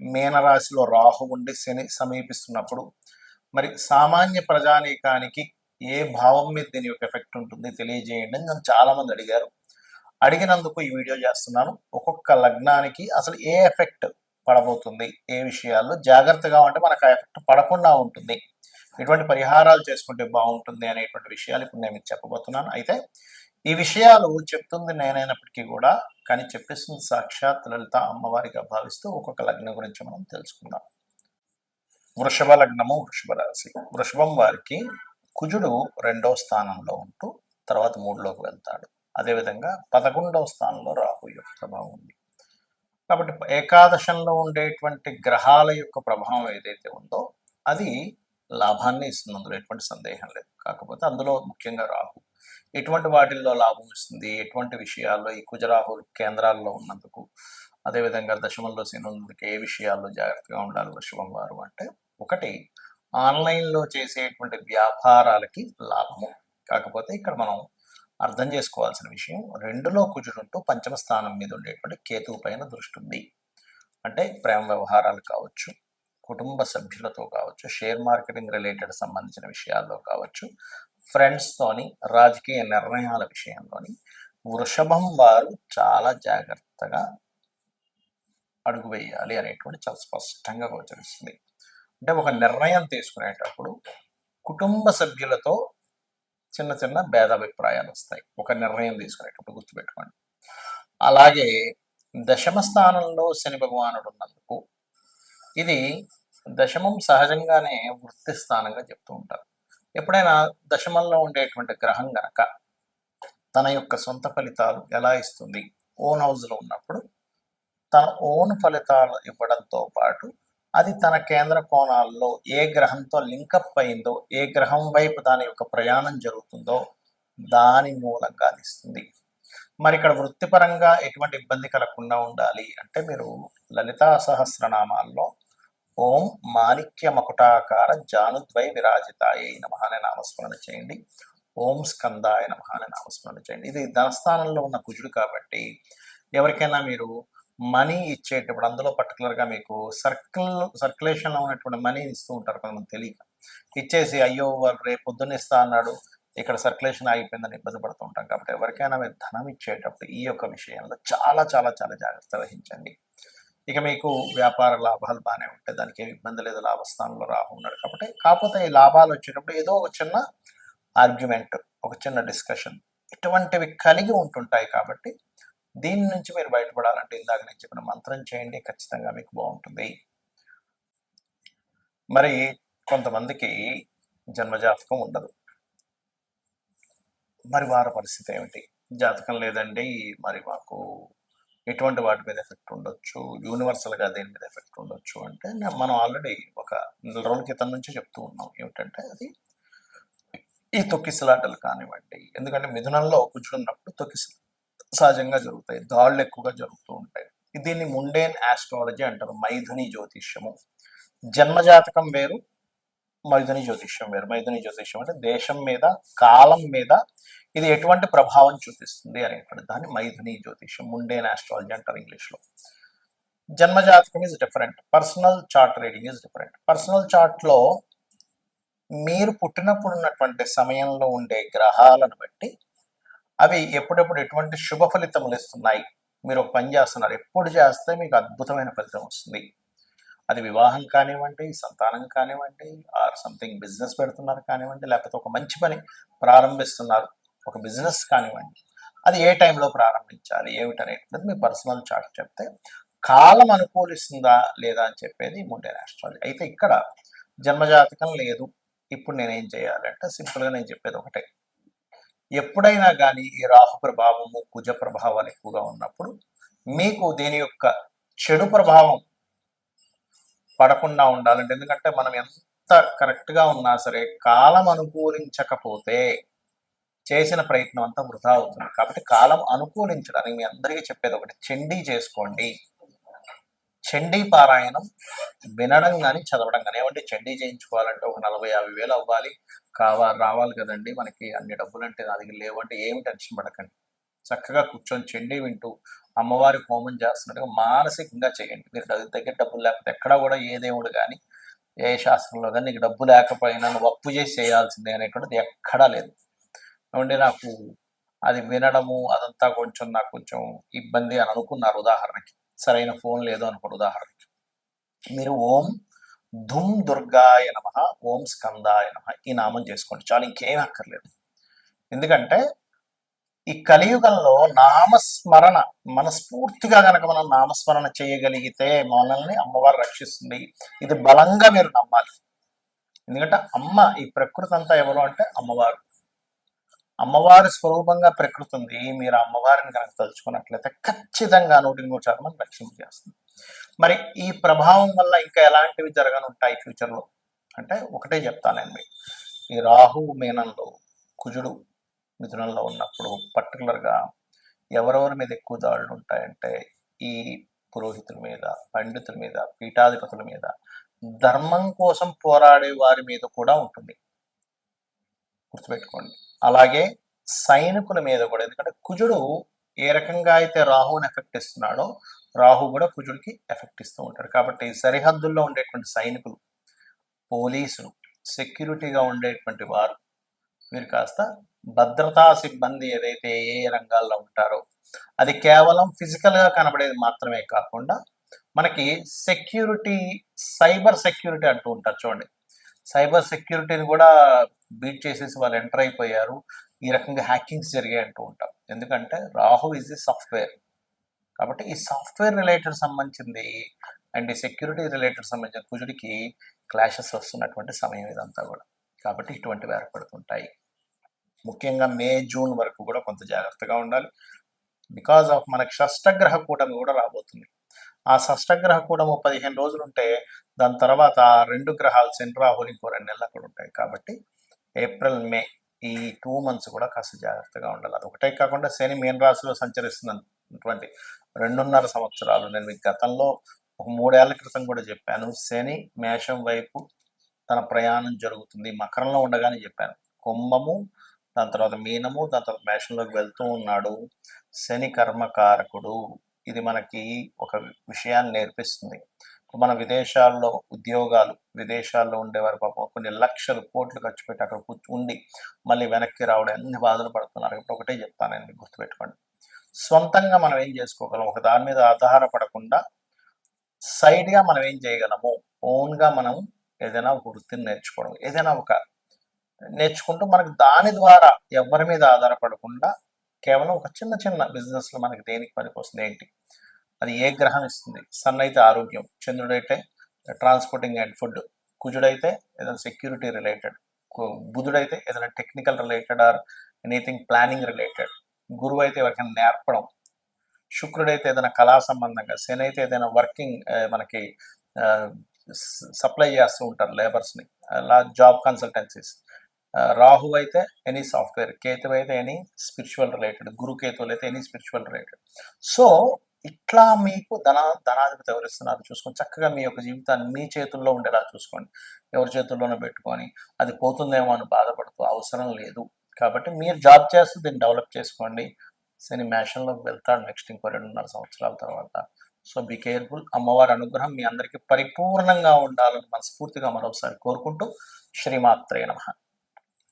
మీనరాశిలో రాహు ఉండి శని సమీపిస్తున్నప్పుడు మరి సామాన్య ప్రజానీకానికి ఏ భావం మీద దీని యొక్క ఎఫెక్ట్ ఉంటుంది తెలియజేయండి అని నన్ను చాలా మంది అడిగారు. అడిగినందుకు ఈ వీడియో చేస్తున్నాను. ఒక్కొక్క లగ్నానికి అసలు ఏ ఎఫెక్ట్ పడబోతుంది ఏ విషయాల్లో జాగ్రత్తగా ఉంటే మనకు ఆ ఎఫెక్ట్ పడకుండా ఉంటుంది ఎటువంటి పరిహారాలు చేసుకుంటే బాగుంటుంది అనేటువంటి విషయాలు ఇప్పుడు నేను చెప్పబోతున్నాను. అయితే ఈ విషయాలు చెప్తుంది నేనైనప్పటికీ కూడా కానీ చెప్పేస్తుంది సాక్షాత్ లలిత అమ్మవారిగా భావిస్తూ ఒక్కొక్క లగ్నం గురించి మనం తెలుసుకుందాం. వృషభ లగ్నము వృషభ రాశి. వృషభం వారికి కుజుడు రెండవ స్థానంలో ఉంటూ తర్వాత మూడులోకి వెళ్తాడు. అదేవిధంగా పదకొండవ స్థానంలో రాహు యొక్క ప్రభావం ఉంది. కాబట్టి ఏకాదశంలో ఉండేటువంటి గ్రహాల యొక్క ప్రభావం ఏదైతే ఉందో అది లాభాన్ని ఇస్తుంది. అందులో ఎటువంటి సందేహం లేదు. కాకపోతే అందులో ముఖ్యంగా రాహు. ఎటువంటి వాటిల్లో లాభం ఇస్తుంది ఎటువంటి విషయాల్లో? ఈ కుజరాహు కేంద్రాల్లో ఉన్నందుకు అదేవిధంగా దశమంలో శని ఉన్నందుకు ఏ విషయాల్లో జాగ్రత్తగా ఉండాలి వృషభం వారు అంటే ఒకటి ఆన్లైన్లో చేసేటువంటి వ్యాపారాలకి లాభము. కాకపోతే ఇక్కడ మనం అర్థం చేసుకోవాల్సిన విషయం రెండులో కుజుడుంటూ పంచమ స్థానం మీద ఉండేటువంటి కేతువు పైన దృష్టి ఉంది. అంటే ప్రేమ వ్యవహారాలు కావచ్చు కుటుంబ సభ్యులతో కావచ్చు షేర్ మార్కెటింగ్ రిలేటెడ్ సంబంధించిన విషయాల్లో కావచ్చు ఫ్రెండ్స్తోని రాజకీయ నిర్ణయాల విషయంలోని వృషభం వారు చాలా జాగ్రత్తగా అడుగు వేయాలి అనేటువంటి చాలా స్పష్టంగా గోచరిస్తుంది. అంటే ఒక నిర్ణయం తీసుకునేటప్పుడు కుటుంబ సభ్యులతో చిన్న చిన్న భేదాభిప్రాయాలు వస్తాయి. ఒక నిర్ణయం తీసుకునేటప్పుడు గుర్తుపెట్టుకోండి. అలాగే దశమ స్థానంలో శని భగవానుడు ఉన్నందుకు ఇది దశమం సహజంగానే వృత్తి స్థానంగా చెప్తూ ఉంటారు. ఎప్పుడైనా దశమంలో ఉండేటువంటి గ్రహం గనక తన యొక్క సొంత ఫలితాలు ఎలా ఇస్తుంది? ఓన్ హౌస్లో ఉన్నప్పుడు తన ఓన్ ఫలితాలు ఇవ్వడంతో పాటు అది తన కేంద్ర కోణాల్లో ఏ గ్రహంతో లింకప్ అయిందో ఏ గ్రహం వైపు దాని యొక్క ప్రయాణం జరుగుతుందో దాని మూలంగా అది ఇస్తుంది. మరి ఇక్కడ వృత్తిపరంగా ఎటువంటి ఇబ్బంది కలగకుండా ఉండాలి అంటే మీరు లలితా సహస్రనామాల్లో ఓం మాణిక్య మకుటాకార జానుద్వై విరాజితాయ నమః అనే నామస్మరణ చేయండి. ఓం స్కందాయ నమః అనే నామస్మరణ చేయండి. ఇది ధనస్థానంలో ఉన్న కుజుడు కాబట్టి ఎవరికైనా మీరు మనీ ఇచ్చేటప్పుడు అందులో పర్టికులర్గా మీకు సర్కిల్ సర్క్యులేషన్లో ఉన్నటువంటి మనీ ఇస్తూ ఉంటారు కొంతమంది తెలియక. ఇచ్చేసి అయ్యో వాళ్ళు రేపు పొద్దున్న ఇస్తా అన్నాడు ఇక్కడ సర్క్యులేషన్ ఆగిపోయిందని ఇబ్బంది పడుతూ ఉంటాం కాబట్టి ఎవరికైనా మీరు ధనం ఇచ్చేటప్పుడు ఈ యొక్క విషయంలో చాలా చాలా చాలా జాగ్రత్త వహించండి. ఇక మీకు వ్యాపార లాభాలు బాగానే ఉంటాయి. దానికి ఏమి ఇబ్బంది లేదు. లాభస్థానంలో రాహు ఉన్నాడు కాబట్టి కాకపోతే ఈ లాభాలు వచ్చేటప్పుడు ఏదో ఒక చిన్న ఆర్గ్యుమెంట్ ఒక చిన్న డిస్కషన్ ఇటువంటివి కలిగి ఉంటుంటాయి కాబట్టి దీని నుంచి మీరు బయటపడాలంటే ఇందాక నేను చెప్పిన మంత్రం చేయండి. ఖచ్చితంగా మీకు బాగుంటుంది. మరి కొంతమందికి జన్మజాతకం ఉండదు. మరి వారి పరిస్థితి ఏమిటి? జాతకం లేదండి. మరి మాకు ఎటువంటి వాటి మీద ఎఫెక్ట్ ఉండొచ్చు? యూనివర్సల్గా దేని మీద ఎఫెక్ట్ ఉండొచ్చు? అంటే మనం ఆల్రెడీ ఒక నెల రోజుల క్రితం నుంచి చెప్తూ ఉన్నాం. ఏమిటంటే అది ఈ తొక్కిసలాటలు కానివ్వండి. ఎందుకంటే మిథునంలో కూర్చున్నప్పుడు తొక్కిస సహజంగా జరుగుతాయి. దాళ్ళు ఎక్కువగా జరుగుతూ ఉంటాయి. దీన్ని ముండేన్ ఆస్ట్రాలజీ అంటారు. మైథుని జ్యోతిష్యము. జన్మజాతకం వేరు మైథుని జ్యోతిష్యం వేరు. మైథుని జ్యోతిష్యం అంటే దేశం మీద కాలం మీద ఇది ఎటువంటి ప్రభావం చూపిస్తుంది అనేటువంటి దాన్ని మైథుని జ్యోతిష్యం ముండేన్ ఆస్ట్రాలజీ అంటారు ఇంగ్లీష్లో. జన్మజాతకం is different personal chart reading is different personal చార్ట్లో మీరు పుట్టినప్పుడు ఉన్నటువంటి సమయంలో ఉండే గ్రహాలను బట్టి అవి ఎప్పుడెప్పుడు ఎటువంటి శుభ ఫలితములు ఇస్తున్నాయి? మీరు ఒక పని చేస్తున్నారు. ఎప్పుడు చేస్తే మీకు అద్భుతమైన ఫలితం వస్తుంది. అది వివాహం కానివ్వండి సంతానం కానివ్వండి ఆర్ సంథింగ్ బిజినెస్ పెడుతున్నారు కానివ్వండి లేకపోతే ఒక మంచి పని ప్రారంభిస్తున్నారు. ఒక బిజినెస్ కానివ్వండి అది ఏ టైంలో ప్రారంభించాలి ఏమిటనేటువంటిది మీ పర్సనల్ చార్ట్ చెప్తే కాలం అనుకూలిస్తుందా లేదా అని చెప్పేది ముండే ఆస్ట్రాలజీ అయితే ఇక్కడ జన్మజాతకం లేదు. ఇప్పుడు నేనేం చేయాలంటే సింపుల్గా నేను చెప్పేది ఒకటే. ఎప్పుడైనా కానీ ఈ రాహు ప్రభావము కుజ ప్రభావాలు ఎక్కువగా ఉన్నప్పుడు మీకు దీని యొక్క చెడు ప్రభావం పడకుండా ఉండాలంటే ఎందుకంటే మనం ఎంత కరెక్ట్గా ఉన్నా సరే కాలం అనుకూలించకపోతే చేసిన ప్రయత్నం అంతా వృధా అవుతుంది. కాబట్టి కాలం అనుకూలించడానికి మీ అందరికీ చెప్పేది ఒకటి చండీ చేసుకోండి. చండీ పారాయణం వినడం కానీ చదవడం కానీ ఏమంటే చండీ చేయించుకోవాలంటే ఒక నలభై యాభై వేలు అవ్వాలి. కావాలి రావాలి కదండి మనకి. అన్ని డబ్బులు అంటే నా దగ్గర లేవంటే ఏమి టెన్షన్ పడకండి. చక్కగా కూర్చొని చండీ వింటూ అమ్మవారి హోమం చేస్తున్నట్టుగా మానసికంగా చేయండి. మీరు దగ్గర దగ్గర డబ్బులు లేకపోతే ఎక్కడా కూడా ఏ దేవుడు కానీ ఏ శాస్త్రంలో కానీ నీకు డబ్బు లేకపోయినా నువ్వు అప్పు చేసి చేయాల్సిందే అనేటువంటిది ఎక్కడా లేదు. ఏమంటే నాకు అది వినడము అదంతా కొంచెం నాకు కొంచెం ఇబ్బంది అని అనుకున్నారు ఉదాహరణకి. సరైన ఫోన్ లేదు అనుకోండి ఉదాహరణకి. మీరు ఓం ధుమ్ దుర్గాయ నమ ఓం స్కందాయ నమ ఈ నామం చేసుకోండి. చాలు ఇంకేం అక్కర్లేదు. ఎందుకంటే ఈ కలియుగంలో నామస్మరణ మనస్ఫూర్తిగా కనుక మనం నామస్మరణ చేయగలిగితే మనల్ని అమ్మవారు రక్షిస్తుంది. ఇది బలంగా మీరు నమ్మాలి. ఎందుకంటే అమ్మ ఈ ప్రకృతి అంతా ఎవరు అంటే అమ్మవారు. అమ్మవారి స్వరూపంగా ప్రకృతి ఉంది. మీరు అమ్మవారిని కనుక తలుచుకున్నట్లయితే ఖచ్చితంగా నూటికి నూట శాతం లక్ష్యం రక్షింపజేస్తుంది మరి ఈ ప్రభావం వల్ల ఇంకా ఎలాంటివి జరగనుంటాయి ఫ్యూచర్లో? అంటే ఒకటే చెప్తానండి. ఈ రాహు మీనంలో కుజుడు మిథునంలో ఉన్నప్పుడు పర్టికులర్గా ఎవరెవరి మీద ఎక్కువ దాడులు ఉంటాయంటే ఈ పురోహితుల మీద పండితుల మీద పీఠాధిపతుల మీద ధర్మం కోసం పోరాడే వారి మీద కూడా ఉంటుంది. గుర్తుపెట్టుకోండి. అలాగే సైనికుల మీద కూడా ఎందుకంటే కుజుడు ఏ రకంగా అయితే రాహుని ఎఫెక్ట్ ఇస్తున్నాడో రాహు కూడా కుజుడికి ఎఫెక్ట్ ఇస్తూ ఉంటాడు. కాబట్టి సరిహద్దుల్లో ఉండేటువంటి సైనికులు పోలీసులు సెక్యూరిటీగా ఉండేటువంటి వారు వీరు కాస్త భద్రతా సిబ్బంది ఏదైతే ఏ ఏ రంగాల్లో ఉంటారో అది కేవలం ఫిజికల్గా కనబడేది మాత్రమే కాకుండా మనకి సెక్యూరిటీ సైబర్ సెక్యూరిటీ అంటూ ఉంటారు చూడండి. సైబర్ సెక్యూరిటీని కూడా బీట్ చేసేసి వాళ్ళు ఎంటర్ అయిపోయారు. ఈ రకంగా హ్యాకింగ్స్ జరిగాయి అంటూ ఉంటాం. ఎందుకంటే రాహు ఇస్ ది సాఫ్ట్వేర్ కాబట్టి ఈ సాఫ్ట్వేర్ రిలేటెడ్ సంబంధించింది అండ్ ఈ సెక్యూరిటీ రిలేటెడ్ సంబంధించిన కుజుడికి క్లాషెస్ వస్తున్నటువంటి సమయం ఇదంతా కూడా. కాబట్టి ఇటువంటివి ఏర్పడుతుంటాయి. ముఖ్యంగా మే జూన్ వరకు కూడా కొంత జాగ్రత్తగా ఉండాలి. బికాజ్ ఆఫ్ మనకి షష్టగ్రహ కూటమి కూడా రాబోతుంది. ఆ షష్టగ్రహ కూటము పదిహేను రోజులు ఉంటే దాని తర్వాత ఆ రెండు గ్రహాలు శని రాహులు ఇంకో రెండు నెలలు అక్కడ ఉంటాయి. కాబట్టి ఏప్రిల్ మే ఈ టూ మంత్స్ కూడా కాస్త జాగ్రత్తగా ఉండాలి. అది ఒకటే కాకుండా శని మీన రాశిలో సంచరిస్తున్నటువంటి రెండున్నర సంవత్సరాలు నేను మీకు గతంలో ఒక మూడేళ్ళ క్రితం కూడా చెప్పాను. శని మేషం వైపు తన ప్రయాణం జరుగుతుంది. మకరంలో ఉండగానే చెప్పాను. కుంభము దాని తర్వాత మీనము దాని తర్వాత మేషంలోకి వెళ్తూ ఉన్నాడు. శని కర్మకారకుడు. ఇది మనకి ఒక విషయాన్ని నేర్పిస్తుంది. మన విదేశాల్లో ఉద్యోగాలు విదేశాల్లో ఉండేవారు పాపం. కొన్ని లక్షలు కోట్లు ఖర్చు పెట్టి అక్కడ కూర్చు ఉండి మళ్ళీ వెనక్కి రావడం అన్ని బాధలు పడుతున్నారు. ఇప్పుడు ఒకటే చెప్తానండి గుర్తుపెట్టుకోండి. సొంతంగా మనం ఏం చేసుకోగలం? ఒక దాని మీద ఆధారపడకుండా సైడ్గా మనం ఏం చేయగలము? ఓన్గా మనం ఏదైనా ఒక వృత్తిని నేర్చుకోవడం. ఏదైనా ఒక నేర్చుకుంటూ మనకు దాని ద్వారా ఎవరి మీద ఆధారపడకుండా కేవలం ఒక చిన్న చిన్న బిజినెస్లో మనకి దేనికి పనికి వస్తుంది ఏంటి? అది ఏ గ్రహం ఇస్తుంది? సన్ అయితే ఆరోగ్యం చంద్రుడైతే ట్రాన్స్పోర్టింగ్ అండ్ ఫుడ్ కుజుడైతే ఏదైనా సెక్యూరిటీ రిలేటెడ్ బుధుడైతే ఏదైనా technical related or anything planning related గురువు అయితే ఎవరికైనా నేర్పడం శుక్రుడైతే ఏదైనా కళా సంబంధంగా శని అయితే ఏదైనా వర్కింగ్ మనకి సప్లై చేస్తూ ఉంటారు లేబర్స్ని అలా జాబ్ కన్సల్టెన్సీస్ రాహు అయితే ఎనీ సాఫ్ట్వేర్ కేతు అయితే ఎనీ స్పిరిచువల్ రిలేటెడ్ గురు కేతువులు అయితే ఎనీ స్పిరిచువల్ రిలేటెడ్ సో ఇట్లా మీకు ధన ధనాధిపతి ఎవరిస్తున్నారు చూసుకొని చక్కగా మీ యొక్క జీవితాన్ని మీ చేతుల్లో ఉండేలా చూసుకోండి. ఎవరి చేతుల్లోనే పెట్టుకొని అది పోతుందేమో అని బాధపడుతూ అవసరం లేదు. కాబట్టి మీరు జాబ్ చేస్తూ దీన్ని డెవలప్ చేసుకోండి. శని మేషంలోకి వెళ్తాడు నెక్స్ట్ ఇంకో రెండున్నర సంవత్సరాల తర్వాత. So be careful. అమ్మవారి అనుగ్రహం మీ అందరికీ పరిపూర్ణంగా ఉండాలని మనస్ఫూర్తిగా మరొకసారి కోరుకుంటూ శ్రీమాత్రే నమ.